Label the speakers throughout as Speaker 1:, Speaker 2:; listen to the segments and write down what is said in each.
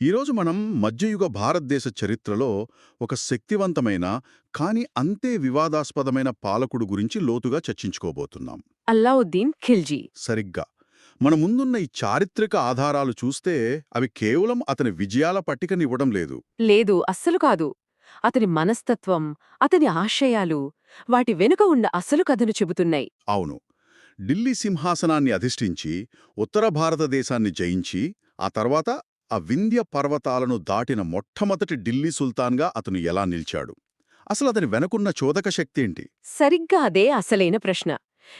Speaker 1: ఈరోజు మనం మధ్యయుగ భారతదేశ చరిత్రలో ఒక శక్తివంతమైన కానీ అంతే వివాదాస్పదమైన పాలకుడు గురించి లోతుగా చర్చించుకోబోతున్నాం.
Speaker 2: అల్లావుద్దీన్ ఖిల్జీ.
Speaker 1: సరిగ్గా. మన ముందున్న ఈ చారిత్రక ఆధారాలు చూస్తే అవి కేవలం అతని విజయాల పట్టికనివ్వడం లేదు.
Speaker 2: లేదు అస్సలు కాదు. అతని మనస్తత్వం అతని ఆశయాలు వాటి వెనుక ఉన్న అసలు కథను చెబుతున్నాయి.
Speaker 1: అవును. ఢిల్లీ సింహాసనాన్ని అధిష్ఠించి ఉత్తర భారతదేశాన్ని జయించి ఆ తర్వాత ఆ వింధ్య పర్వతాలను దాటిన మొట్టమొదటి ఢిల్లీ సుల్తాన్గా అతను ఎలా నిలిచాడు? అసలు అతని వెనకున్న చోదక శక్తేంటి
Speaker 2: సరిగ్గా అదే అసలైన ప్రశ్న.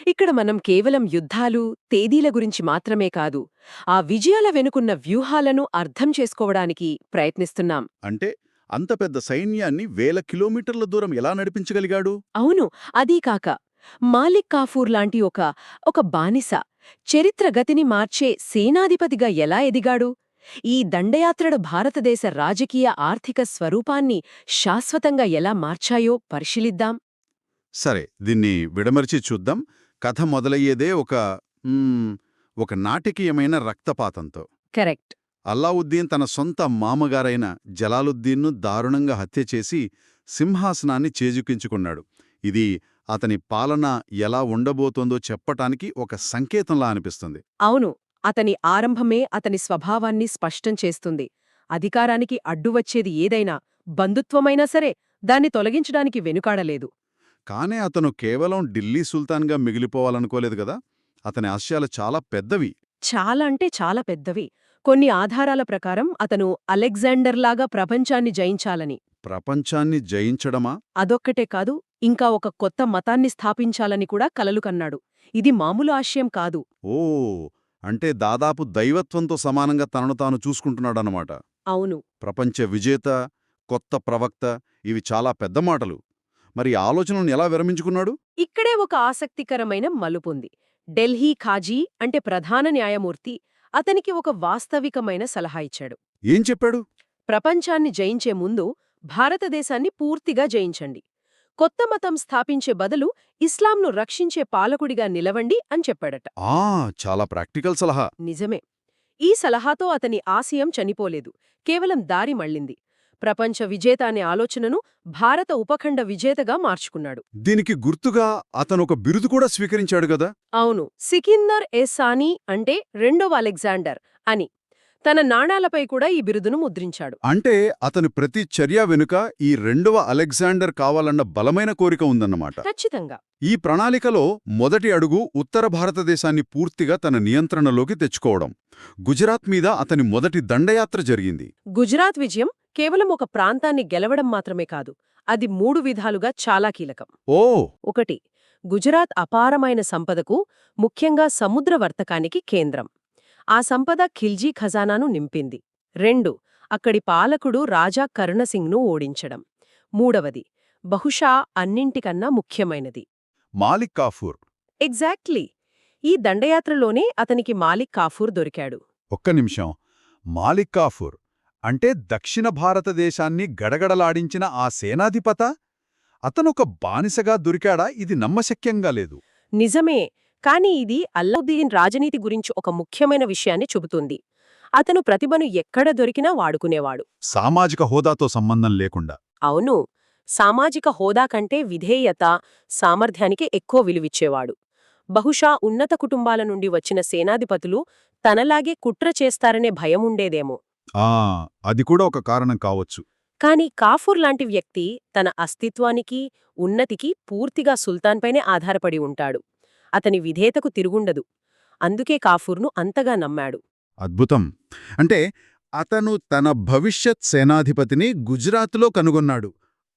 Speaker 2: ఇక్కడ మనం కేవలం యుద్ధాలు తేదీల గురించి మాత్రమే కాదు ఆ విజయాల వెనుకున్న వ్యూహాలను అర్థం చేసుకోవడానికి ప్రయత్నిస్తున్నాం.
Speaker 1: అంటే అంత పెద్ద సైన్యాన్ని వేల కిలోమీటర్ల దూరం ఎలా నడిపించగలిగాడు?
Speaker 2: అవును అదీ కాక మాలిక్ కాఫూర్ లాంటి ఒక ఒక బానిస చరిత్ర గతిని మార్చే సేనాధిపతిగా ఎలా ఎదిగాడు? ఈ దండయాత్రలు భారతదేశ రాజకీయ ఆర్థిక స్వరూపాన్ని శాశ్వతంగా ఎలా మార్చాయో పరిశీలిద్దాం.
Speaker 1: సరే దీన్ని విడమర్చి చూద్దాం. కథ మొదలయ్యేదే ఒక ఒక నాటకీయమైన రక్తపాతంతో.
Speaker 2: కరెక్ట్.
Speaker 1: అల్లావుద్దీన్ తన సొంత మామగారైన జలాలుద్దీన్ను దారుణంగా హత్య చేసి సింహాసనాన్ని చేజుకించుకున్నాడు. ఇది అతని పాలన ఎలా ఉండబోతోందో చెప్పటానికి ఒక సంకేతంలా అనిపిస్తుంది.
Speaker 2: అవును అతని ఆరంభమే అతని స్వభావాన్ని స్పష్టం చేస్తుంది. అధికారానికి అడ్డు వచ్చేది ఏదైనా బంధుత్వమైనా సరే దాన్ని తొలగించడానికి వెనుకాడలేదు.
Speaker 1: కానే అతను కేవలం ఢిల్లీ సుల్తాన్గా మిగిలిపోవాలనుకోలేదు కదా? అతని ఆశయాలు చాలా పెద్దవి.
Speaker 2: చాలా అంటే చాలా పెద్దవి. కొన్ని ఆధారాల ప్రకారం అతను అలెగ్జాండర్లాగా ప్రపంచాన్ని జయించాలని.
Speaker 1: ప్రపంచాన్ని జయించడమా?
Speaker 2: అదొక్కటే కాదు ఇంకా ఒక కొత్త మతాన్ని స్థాపించాలని కూడా కలలు కన్నాడు. ఇది మామూలు ఆశయం కాదు.
Speaker 1: ఓ అంటే దాదాపు దైవత్వంతో సమానంగా తనను తాను చూసుకుంటున్నాడనమాట
Speaker 2: అవును.
Speaker 1: ప్రపంచ విజేత కొత్త ప్రవక్త ఇవి చాలా పెద్ద మాటలు. మరి ఆలోచనను ఎలా విరమించుకున్నాడు?
Speaker 2: ఇక్కడే ఒక ఆసక్తికరమైన మలుపుంది. ఢిల్లీ ఖాజీ అంటే ప్రధాన న్యాయమూర్తి అతనికి ఒక వాస్తవికమైన సలహా ఇచ్చాడు.
Speaker 1: ఏం చెప్పాడు?
Speaker 2: ప్రపంచాన్ని జయించే ముందు భారతదేశాన్ని పూర్తిగా జయించండి. కొత్త మతం స్థాపించే బదులు ఇస్లాంను రక్షించే పాలకుడిగా నిలవండి అని చెప్పాడట.
Speaker 1: ఆ చాలా ప్రాక్టికల్ సలహా.
Speaker 2: నిజమే. ఈ సలహాతో అతని ఆశయం చనిపోలేదు. కేవలం దారి మళ్ళింది. ప్రపంచ విజేత అనే ఆలోచనను భారత ఉపఖండ విజేతగా మార్చుకున్నాడు.
Speaker 1: దీనికి గుర్తుగా అతను ఒక బిరుదు కూడా స్వీకరించాడు కదా?
Speaker 2: అవును. సికిందర్ ఎ సానీ అంటే రెండవ అలెగ్జాండర్ అని. తన నాణాలపై కూడా ఈ బిరుదును ముద్రించాడు.
Speaker 1: అంటే అతని ప్రతి చర్య వెనుక ఈ రెండవ అలెగ్జాండర్ కావాలన్న బలమైన కోరిక ఉందన్నమాట.
Speaker 2: ఖచ్చితంగా.
Speaker 1: ఈ ప్రణాళికలో మొదటి అడుగు ఉత్తర భారతదేశాన్ని పూర్తిగా తన నియంత్రణలోకి తెచ్చుకోవడం. గుజరాత్ మీద అతని మొదటి దండయాత్ర జరిగింది.
Speaker 2: గుజరాత్ విజయం కేవలం ఒక ప్రాంతాన్ని గెలవడం మాత్రమే కాదు అది మూడు విధాలుగా చాలా కీలకం.
Speaker 1: ఓ!
Speaker 2: ఒకటి గుజరాత్ అపారమైన సంపదకు ముఖ్యంగా సముద్ర వర్తకానికి కేంద్రం. ఆ సంపద ఖిల్జీ ఖజానాను నింపింది. రెండు అక్కడి పాలకుడు రాజా కరుణసింగ్ను ఓడించడం. మూడవది బహుశా అన్నింటికన్నా ముఖ్యమైనది.
Speaker 1: మాలిక్ కాఫూర్.
Speaker 2: ఎగ్జాక్ట్లీ. ఈ దండయాత్రలోనే అతనికి మాలిక్ కాఫూర్ దొరికాడు.
Speaker 1: ఒక్క నిమిషం. మాలిక్ కాఫూర్ అంటే దక్షిణ భారతదేశాన్ని గడగడలాడించిన ఆ సేనాధిపత? అతనొక బానిసగా దొరికాడా? ఇది నమ్మశక్యంగా లేదు.
Speaker 2: నిజమే. కాని ఇది అల్లావుద్దీన్ రాజనీతి గురించి ఒక ముఖ్యమైన విషయాన్ని చెబుతుంది అతను ప్రతిభను ఎక్కడ దొరికినా వాడుకునేవాడు.
Speaker 1: సామాజిక హోదాతో సంబంధం లేకుండా.
Speaker 2: అవును. సామాజిక హోదా కంటే విధేయత సామర్థ్యానికి ఎక్కువ విలువిచ్చేవాడు. బహుశా ఉన్నత కుటుంబాల నుండి వచ్చిన సేనాధిపతులు తనలాగే కుట్ర చేస్తారనే భయముండేదేమో
Speaker 1: ఆ అది కూడా ఒక కారణం కావచ్చు.
Speaker 2: కాని కాఫూర్ లాంటి వ్యక్తి తన అస్తిత్వానికి ఉన్నతికి పూర్తిగా సుల్తాన్పైనే ఆధారపడి ఉంటాడు. అతని విధేయతకు తిరుగుండదు. అందుకే కాఫూర్ను అంతగా నమ్మాడు.
Speaker 1: అద్భుతం. అంటే అతను తన భవిష్యత్ సేనాధిపతిని గుజరాత్లో కనుగొన్నాడు.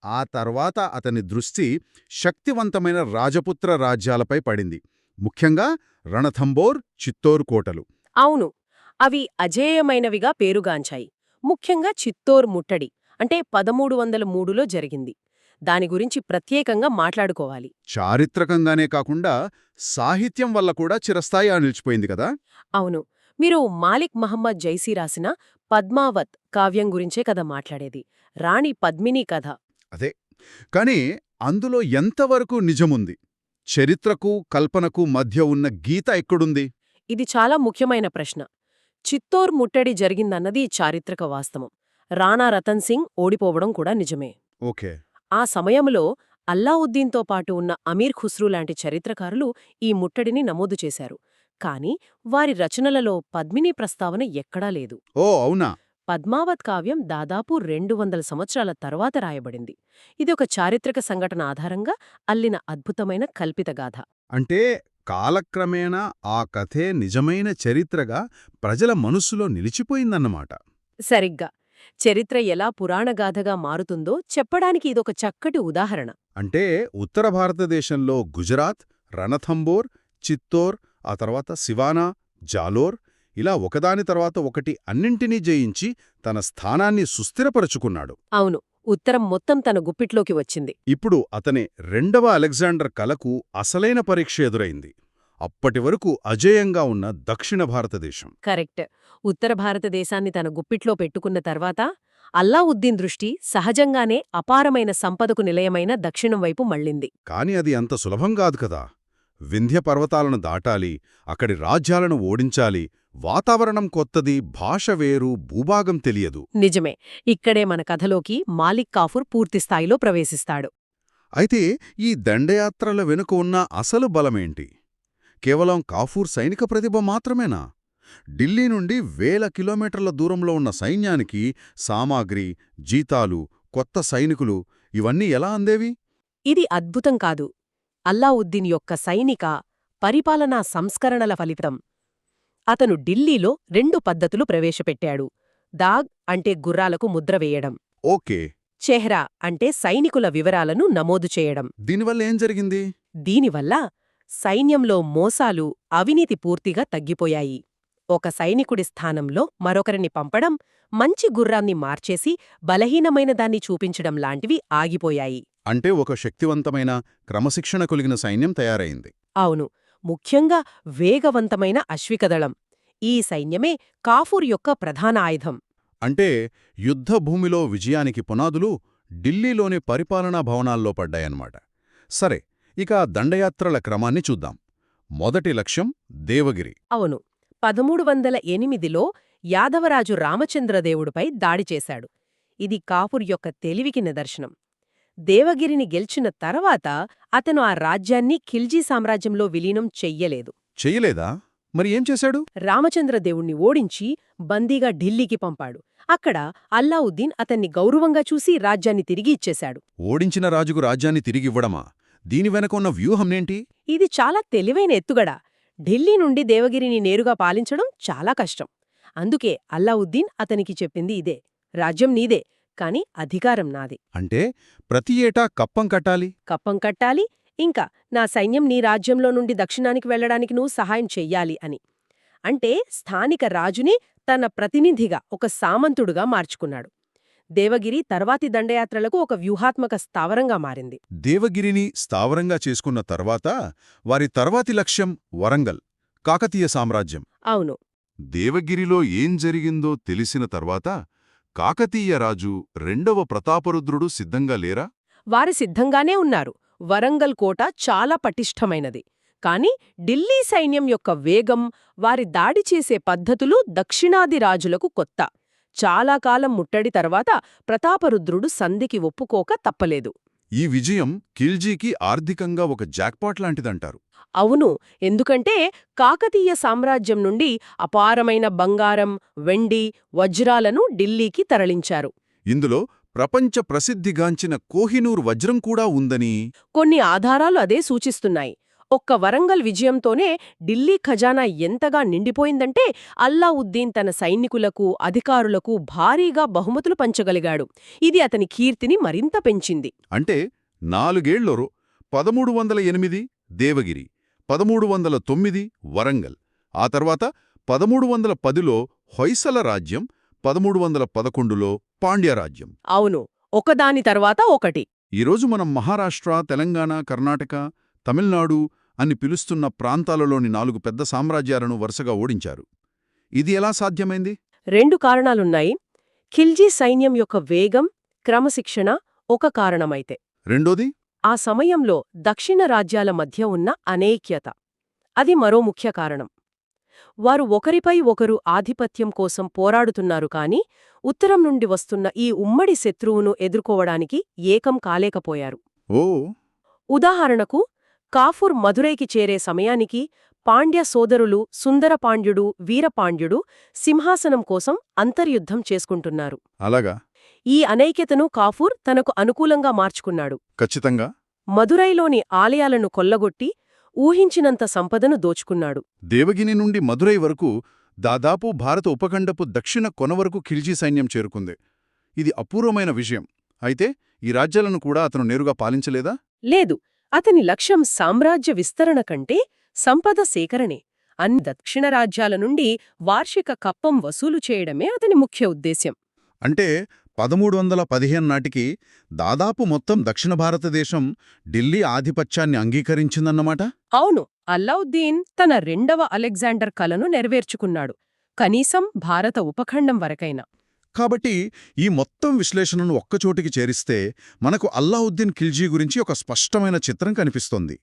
Speaker 1: ఆ తర్వాత అతని దృష్టి శక్తివంతమైన రాజపుత్ర రాజ్యాలపై పడింది. ముఖ్యంగా రణథంబోర్ చిత్తోర్ కోటలు.
Speaker 2: అవును. అవి అజేయమైనవిగా పేరుగాంచాయి. ముఖ్యంగా చిత్తోర్ ముట్టడి అంటే పదమూడు వందల మూడులో జరిగింది. దాని గురించి ప్రత్యేకంగా మాట్లాడుకోవాలి.
Speaker 1: చారిత్రకంగానే కాకుండా సాహిత్యం వల్ల కూడా చిరస్థాయిగా నిలిచిపోయింది కదా?
Speaker 2: అవును. మీరు మాలిక్ మహమ్మద్ జైసీ రాసిన పద్మావత్ కావ్యం గురించే కదా మాట్లాడేది. రాణి పద్మిని కథ.
Speaker 1: అదే. కాని అందులో ఎంతవరకు నిజముంది? చరిత్రకు కల్పనకు మధ్య ఉన్న గీత ఎక్కడుంది?
Speaker 2: ఇది చాలా ముఖ్యమైన ప్రశ్న. చిత్తోర్ ముట్టడి జరిగిందన్నది చారిత్రక వాస్తవం. రాణా రతన్ సింగ్ ఓడిపోవడం కూడా నిజమే.
Speaker 3: ఓకే.
Speaker 2: ఆ సమయంలో అల్లావుద్దీన్తో పాటు ఉన్న అమీర్ ఖుస్రూ లాంటి చరిత్రకారులు ఈ ముట్టడిని నమోదు చేశారు. కాని వారి రచనలలో పద్మిని ప్రస్తావన ఎక్కడా లేదు.
Speaker 3: ఓ అవునా?
Speaker 2: పద్మావత్ కావ్యం దాదాపు రెండు వందల సంవత్సరాల తర్వాత రాయబడింది. ఇది ఒక చారిత్రక సంఘటన ఆధారంగా అల్లిన అద్భుతమైన కల్పితగాథ
Speaker 1: అంటే కాలక్రమేణా ఆ కథే నిజమైన చరిత్రగా ప్రజల మనస్సులో నిలిచిపోయిందన్నమాట.
Speaker 2: సరిగ్గా. చరిత్ర ఎలా పురాణగాథగా మారుతుందో చెప్పడానికి ఇదొక చక్కటి ఉదాహరణ.
Speaker 1: అంటే ఉత్తర భారతదేశంలో గుజరాత్ రణథంబోర్ చిత్తోర్ ఆ తర్వాత సివానా జాలోర్ ఇలా ఒకదాని తర్వాత ఒకటి అన్నింటినీ జయించి తన స్థానాన్ని సుస్థిరపరుచుకున్నాడు.
Speaker 2: అవును ఉత్తరం మొత్తం తన గుప్పిట్లోకి వచ్చింది.
Speaker 1: ఇప్పుడు అతని రెండవ అలెగ్జాండర్ కలకు అసలైన పరీక్ష ఎదురైంది. అప్పటివరకు అజేయంగా ఉన్న దక్షిణ భారతదేశం.
Speaker 2: కరెక్ట్. ఉత్తర భారతదేశాన్ని తన గుప్పిట్లో పెట్టుకున్న తర్వాత అల్లావుద్దీన్ దృష్టి సహజంగానే అపారమైన సంపదకు నిలయమైన దక్షిణం వైపు మళ్ళింది.
Speaker 1: కాని అది అంత సులభం కాదు కదా. వింధ్య పర్వతాలను దాటాలి అక్కడి రాజ్యాలను ఓడించాలి వాతావరణం కొత్తది భాష వేరు భూభాగం తెలియదు.
Speaker 2: నిజమే. ఇక్కడే మన కథలోకి మాలిక్ కాఫూర్ పూర్తిస్థాయిలో ప్రవేశిస్తాడు.
Speaker 1: అయితే ఈ దండయాత్రల వెనుక ఉన్న అసలు బలమేంటి? కేవలం కాఫూర్ సైనిక ప్రతిభ మాత్రమేనా? ఢిల్లీ నుండి వేల కిలోమీటర్ల దూరంలో ఉన్న సైన్యానికి సామాగ్రి జీతాలు కొత్త సైనికులు ఇవన్నీ ఎలా అందేవి?
Speaker 2: ఇది అద్భుతం కాదు. అల్లావుద్దీన్ యొక్క సైనిక పరిపాలనా సంస్కరణల ఫలితం. అతను ఢిల్లీలో రెండు పద్ధతులు ప్రవేశపెట్టాడు. దాగ్ అంటే గుర్రాలకు ముద్ర వేయడం.
Speaker 1: ఓకే.
Speaker 2: చెహ్రా అంటే సైనికుల వివరాలను నమోదు చేయడం.
Speaker 1: దీనివల్ల ఏం జరిగింది?
Speaker 2: దీనివల్ల సైన్యంలో మోసాలు అవినీతి పూర్తిగా తగ్గిపోయాయి. ఒక సైనికుడి స్థానంలో మరొకరిని పంపడం మంచి గుర్రాన్ని మార్చేసి బలహీనమైన దాన్ని చూపించడం లాంటివి ఆగిపోయాయి.
Speaker 1: అంటే ఒక శక్తివంతమైన క్రమశిక్షణ కొలిగిన సైన్యం తయారైంది.
Speaker 2: అవును ముఖ్యంగా వేగవంతమైన అశ్వికదళం. ఈ సైన్యమే కాఫూర్ యొక్క ప్రధాన ఆయుధం.
Speaker 1: అంటే యుద్ధభూమిలో విజయానికి పునాదులు ఢిల్లీలోని పరిపాలనా భవనాల్లో పడ్డాయన్నమాట. సరే ఇక దండయాత్రల క్రమాన్ని చూద్దాం. మొదటి లక్ష్యం దేవగిరి.
Speaker 2: అవును. పదమూడు వందల ఎనిమిదిలో యాదవరాజు రామచంద్రదేవుడిపై దాడి చేశాడు. ఇది కాఫూర్ యొక్క తెలివికి నిదర్శనం. దేవగిరిని గెల్చిన తర్వాత అతను ఆ రాజ్యాన్ని ఖిల్జీ సామ్రాజ్యంలో విలీనం చెయ్యలేదు.
Speaker 1: చెయ్యలేదా? మరి ఏం చేశాడు?
Speaker 2: రామచంద్రదేవుణ్ణి ఓడించి బందీగా ఢిల్లీకి పంపాడు. అక్కడ అల్లావుద్దీన్ అతన్ని గౌరవంగా చూసి రాజ్యాన్ని తిరిగి ఇచ్చేశాడు.
Speaker 1: ఓడించిన రాజుకు రాజ్యాన్ని తిరిగివ్వడమా దీని వెనక ఉన్న వ్యూహంనేంటి?
Speaker 2: ఇది చాలా తెలివైన ఎత్తుగడ. ఢిల్లీ నుండి దేవగిరిని నేరుగా పాలించడం చాలా కష్టం. అందుకే అల్లావుద్దీన్ అతనికి చెప్పింది ఇదే. రాజ్యం నీదే కాని అధికారం నాది.
Speaker 1: అంటే ప్రతి ఏటా కప్పం కట్టాలి?
Speaker 2: కప్పం కట్టాలి ఇంకా నా సైన్యం నీ రాజ్యంలో నుండి దక్షిణానికి వెళ్ళడానికి నువ్వు సహాయం చెయ్యాలి అని. అంటే స్థానిక రాజుని తన ప్రతినిధిగా ఒక సామంతుడుగా మార్చుకున్నాడు. దేవగిరి తర్వాతి దండయాత్రలకు ఒక వ్యూహాత్మక స్థావరంగా మారింది.
Speaker 1: దేవగిరిని స్థావరంగా చేసుకున్న తర్వాత వారి తర్వాతి లక్ష్యం వరంగల్ కాకతీయ సామ్రాజ్యం.
Speaker 2: అవును.
Speaker 1: దేవగిరిలో ఏం జరిగిందో తెలిసిన తర్వాత కాకతీయ రాజు రెండవ ప్రతాపరుద్రుడు సిద్ధంగా లేరా?
Speaker 2: వారు సిద్ధంగానే ఉన్నారు. వరంగల్ కోట చాలా పటిష్టమైనది. కాని ఢిల్లీ సైన్యం యొక్క వేగం వారి దాడి చేసే పద్ధతులు దక్షిణాది రాజులకు కొత్త. చాలా కాలం ముట్టడి తర్వాత ప్రతాపరుద్రుడు సంధికి ఒప్పుకోక తప్పలేదు.
Speaker 1: ఈ విజయం ఖిల్జీకి ఆర్థికంగా ఒక జాక్పాట్ లాంటిదంటారు.
Speaker 2: అవును ఎందుకంటే కాకతీయ సామ్రాజ్యం నుండి అపారమైన బంగారం వెండి వజ్రాలను ఢిల్లీకి తరలించారు.
Speaker 1: ఇందులో ప్రపంచ ప్రసిద్ధిగాంచిన కోహినూర్ వజ్రం కూడా ఉందని
Speaker 2: కొన్ని ఆధారాలు అదే సూచిస్తున్నాయి. ఒక్క వరంగల్ విజయంతోనే ఢిల్లీ ఖజానా ఎంతగా నిండిపోయిందంటే అల్లావుద్దీన్ తన సైనికులకు అధికారులకు భారీగా బహుమతులు పంచగలిగాడు. ఇది అతని కీర్తిని మరింత పెంచింది.
Speaker 1: అంటే నాలుగేళ్ళలో పదమూడు వందల ఎనిమిది దేవగిరి పదమూడు వందల తొమ్మిది వరంగల్ ఆ తర్వాత పదమూడు వందల పదిలో హొయ్సల రాజ్యం పదమూడు వందల పదకొండులో పాండ్యరాజ్యం
Speaker 2: అవును ఒకదాని తర్వాత ఒకటి.
Speaker 1: ఈరోజు మనం మహారాష్ట్ర తెలంగాణ కర్ణాటక తమిళనాడు అని పిలుస్తున్న ప్రాంతాలలోని నాలుగు పెద్ద సామ్రాజ్యాలను వరుసగా ఓడించారు. ఇది ఎలా సాధ్యమైంది?
Speaker 2: రెండు కారణాలున్నాయి. ఖిల్జీ సైన్యం యొక్క వేగం క్రమశిక్షణ ఒక కారణమైతే.
Speaker 1: రెండోది?
Speaker 2: ఆ సమయంలో దక్షిణ రాజ్యాల మధ్య ఉన్న అనేక్యత. అది మరో ముఖ్య కారణం. వారు ఒకరిపై ఒకరు ఆధిపత్యం కోసం పోరాడుతున్నారు కాని ఉత్తరం నుండి వస్తున్న ఈ ఉమ్మడి శత్రువును ఎదుర్కోవడానికి ఏకం కాలేకపోయారు.
Speaker 1: ఓ!
Speaker 2: ఉదాహరణకు కాఫూర్ మధురైకి చేరే సమయానికి పాండ్య సోదరులు సుందరపాండ్యుడు వీరపాండ్యుడు సింహాసనం కోసం అంతర్యుద్ధం చేసుకుంటున్నారు.
Speaker 1: అలాగా?
Speaker 2: ఈ అనైక్యతను కాఫూర్ తనకు అనుకూలంగా మార్చుకున్నాడు.
Speaker 1: ఖచ్చితంగా?
Speaker 2: మదురైలోని ఆలయాలను కొల్లగొట్టి ఊహించినంత సంపదను దోచుకున్నాడు.
Speaker 1: దేవగిని నుండి మదురై వరకు దాదాపు భారత ఉపఖండపు దక్షిణ కొన వరకు ఖిల్జీ సైన్యం చేరుకుంది. ఇది అపూర్వమైన విషయం అయితే ఈ రాజ్యాలను కూడా అతను నేరుగా పాలించలేదా?
Speaker 2: లేదు. అతని లక్ష్యం సామ్రాజ్య విస్తరణ కంటే సంపద సేకరణే. అన్ని దక్షిణ రాజ్యాల నుండి వార్షిక కప్పం వసూలు చేయడమే అతని ముఖ్య ఉద్దేశ్యం.
Speaker 1: అంటే పదమూడు వందల పదిహేను నాటికి దాదాపు మొత్తం దక్షిణ భారతదేశం ఢిల్లీ ఆధిపత్యాన్ని అంగీకరించిందన్నమాట?
Speaker 2: అవును అల్లావుద్దీన్ తన రెండవ అలెగ్జాండర్ కలను నెరవేర్చుకున్నాడు. కనీసం భారత ఉపఖండం వరకైనా.
Speaker 1: కాబట్టి ఈ మొత్తం విశ్లేషణను ఒక్కచోటికి చేరిస్తే మనకు అల్లావుద్దీన్ ఖిల్జీ గురించి ఒక స్పష్టమైన చిత్రం కనిపిస్తోంది.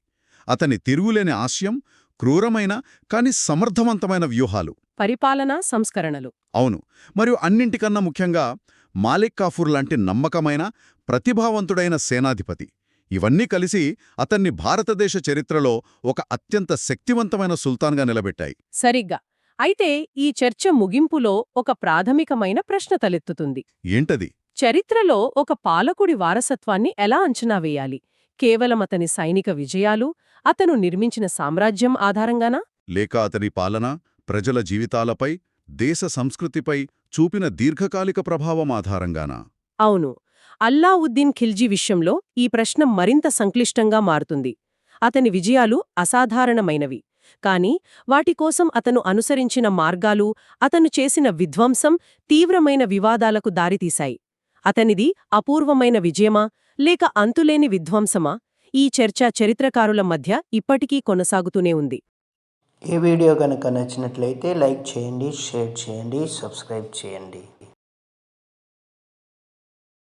Speaker 1: అతని తిరుగులేని ఆశయం క్రూరమైన కాని సమర్థవంతమైన వ్యూహాలు.
Speaker 2: పరిపాలనా సంస్కరణలు.
Speaker 1: అవును. మరియు అన్నింటికన్నా ముఖ్యంగా మాలిక్ కాఫూర్ లాంటి నమ్మకమైన ప్రతిభావంతుడైన సేనాధిపతి. ఇవన్నీ కలిసి అతన్ని భారతదేశ చరిత్రలో ఒక అత్యంత శక్తివంతమైన సుల్తాన్గా నిలబెట్టాయి.
Speaker 2: సరిగ్గా. అయితే ఈ చర్చ ముగింపులో ఒక ప్రాథమికమైన ప్రశ్న తలెత్తుతుంది.
Speaker 1: ఏంటది?
Speaker 2: చరిత్రలో ఒక పాలకుడి వారసత్వాన్ని ఎలా అంచనా వేయాలి? కేవలం అతని సైనిక విజయాలు అతను నిర్మించిన సామ్రాజ్యం ఆధారంగానా?
Speaker 1: లేక అతని పాలన ప్రజల జీవితాలపై దేశ సంస్కృతిపై చూపిన దీర్ఘకాలిక ప్రభావం ఆధారంగానా?
Speaker 2: అవును. అల్లావుద్దీన్ ఖిల్జీ విషయంలో ఈ ప్రశ్న మరింత సంక్లిష్టంగా మారుతుంది. అతని విజయాలు అసాధారణమైనవి. కాని వాటికోసం అతను అనుసరించిన మార్గాలు అతను చేసిన విధ్వంసం తీవ్రమైన వివాదాలకు దారితీశాయి. అతనిది అపూర్వమైన విజయమా లేక అంతులేని విధ్వంసమా? ఈ చర్చ చరిత్రకారుల మధ్య ఇప్పటికీ కొనసాగుతూనే ఉంది.
Speaker 4: ఈ వీడియో కనుక నచ్చినట్లయితే లైక్ చేయండి షేర్ చేయండి సబ్స్క్రైబ్ చేయండి.